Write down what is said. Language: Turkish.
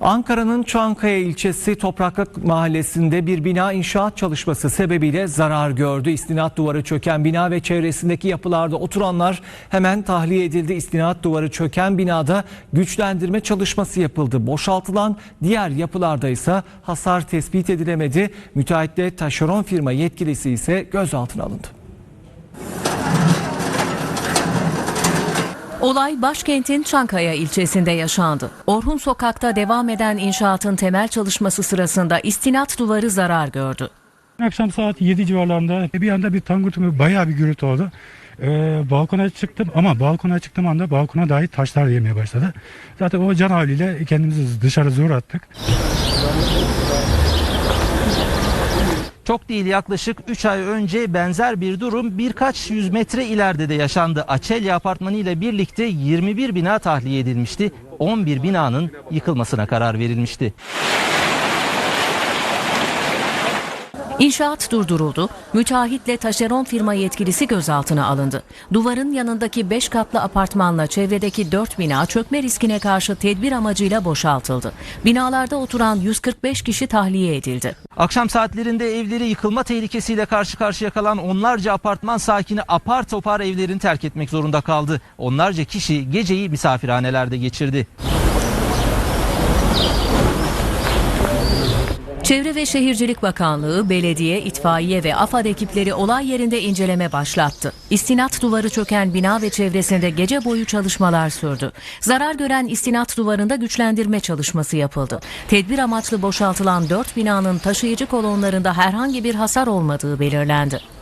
Ankara'nın Çankaya ilçesi Topraklık Mahallesi'nde bir bina inşaat çalışması sebebiyle zarar gördü. İstinat duvarı çöken bina ve çevresindeki yapılarda oturanlar hemen tahliye edildi. İstinat duvarı çöken binada güçlendirme çalışması yapıldı. Boşaltılan diğer yapılarda ise hasar tespit edilemedi. Müteahhitle taşeron firma yetkilisi ise gözaltına alındı. Olay başkentin Çankaya ilçesinde yaşandı. Orhun Sokak'ta devam eden inşaatın temel çalışması sırasında istinat duvarı zarar gördü. Akşam saat 7 civarlarında bir anda bir tangırtı bayağı bir gürültü oldu. Ee, balkona çıktım ama balkona çıktığım anda balkona dahi taşlar yemeye başladı. Zaten o can havliyle kendimizi dışarı zor attık. Çok değil yaklaşık 3 ay önce benzer bir durum birkaç yüz metre ileride de yaşandı. Açelya Apartmanı ile birlikte 21 bina tahliye edilmişti. 11 binanın yıkılmasına karar verilmişti. İnşaat durduruldu. Müteahhitle taşeron firma yetkilisi gözaltına alındı. Duvarın yanındaki 5 katlı apartmanla çevredeki 4 bina çökme riskine karşı tedbir amacıyla boşaltıldı. Binalarda oturan 145 kişi tahliye edildi. Akşam saatlerinde evleri yıkılma tehlikesiyle karşı karşıya kalan onlarca apartman sakini apar topar evlerini terk etmek zorunda kaldı. Onlarca kişi geceyi misafirhanelerde geçirdi. Çevre ve Şehircilik Bakanlığı, belediye, itfaiye ve AFAD ekipleri olay yerinde inceleme başlattı. İstinat duvarı çöken bina ve çevresinde gece boyu çalışmalar sürdü. Zarar gören istinat duvarında güçlendirme çalışması yapıldı. Tedbir amaçlı boşaltılan 4 binanın taşıyıcı kolonlarında herhangi bir hasar olmadığı belirlendi.